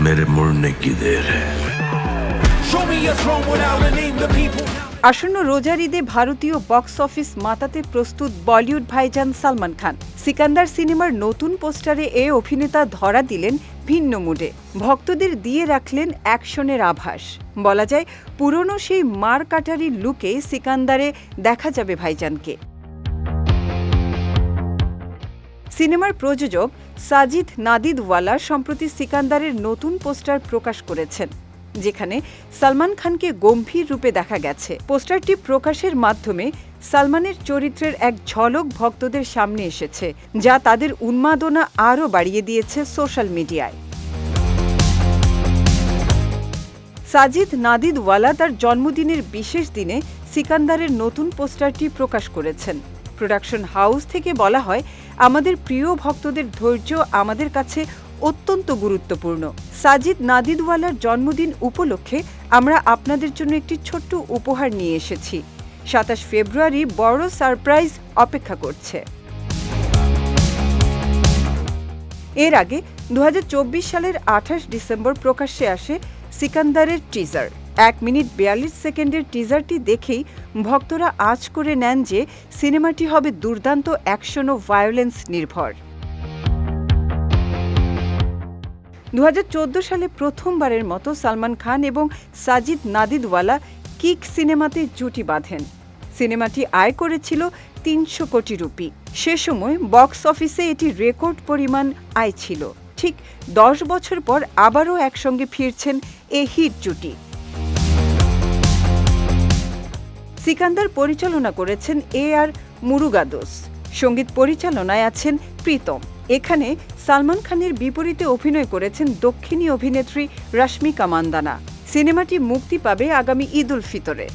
मेरे मुड़ने की देर है Show me a throne without a name, the people. আসন্ন রোজার ঈদে ভারতীয় বক্স অফিস মাতাতে প্রস্তুত বলিউড ভাইজান সালমান খান সিকান্দার সিনেমার নতুন পোস্টারে এ অভিনেতা ধরা দিলেন ভিন্ন মুডে ভক্তদের দিয়ে রাখলেন অ্যাকশনের আভাস বলা যায় পুরনো সেই মার কাটারি লুকে সিকান্দারে দেখা যাবে ভাইজানকে সিনেমার প্রযোজক সাজিদ নাদিদওয়ালা সম্প্রতি সিকান্দারের নতুন পোস্টার প্রকাশ করেছেন, যেখানে সালমান খানকে গম্ভীর রূপে দেখা গেছে। পোস্টারটি প্রকাশের মাধ্যমে সালমানের চরিত্রের এক ঝলক ভক্তদের সামনে এসেছে, যা তাদের উন্মাদনা আরও বাড়িয়ে দিয়েছে সোশ্যাল মিডিয়ায়। সাজিদ নাদিদওয়ালা তার জন্মদিনের বিশেষ দিনে সিকান্দারের নতুন পোস্টারটি প্রকাশ করেছেন। প্রোডাকশন হাউস থেকে বলা হয়, আমাদের প্রিয় ভক্তদের ধৈর্য আমাদের কাছে অত্যন্ত গুরুত্বপূর্ণ। সাজিদ নাদিদওয়ালার জন্মদিন উপলক্ষে আমরা আপনাদের জন্য একটি ছোট্ট উপহার নিয়ে এসেছি। সাতাশ ফেব্রুয়ারি বড় সারপ্রাইজ অপেক্ষা করছে। এর আগে দু হাজার চব্বিশ সালের আঠাশ ডিসেম্বর প্রকাশ্যে আসে সিকান্দারের টিজার এক মিনিট বিয়াল্লিশ সেকেন্ডের টিজারটি দেখেই ভক্তরা আজ করে নেন যে সিনেমাটি হবে দুর্দান্ত অ্যাকশন ও ভায়োলেন্স নির্ভর। দু হাজার চোদ্দ সালে প্রথমবারের মতো সালমান খান এবং সাজিদ নাদিদওয়ালা কিক সিনেমাতে জুটি বাঁধেন। সিনেমাটি আয় করেছিল তিনশো কোটি রুপি। সে সময় বক্স অফিসে এটি রেকর্ড পরিমাণ আয় ছিল। ঠিক দশ বছর পর আবারও একসঙ্গে ফিরছেন এ হিট জুটি। সিকান্দার পরিচালনা করেছেন এ আর মুরুগাদোস। সংগীত পরিচালনায় আছেন প্রীতম। এখানে সালমান খানের বিপরীতে অভিনয় করেছেন দক্ষিণী অভিনেত্রী রশ্মিকা মান্দানা। সিনেমাটি মুক্তি পাবে আগামী ঈদ উল ফিতরে।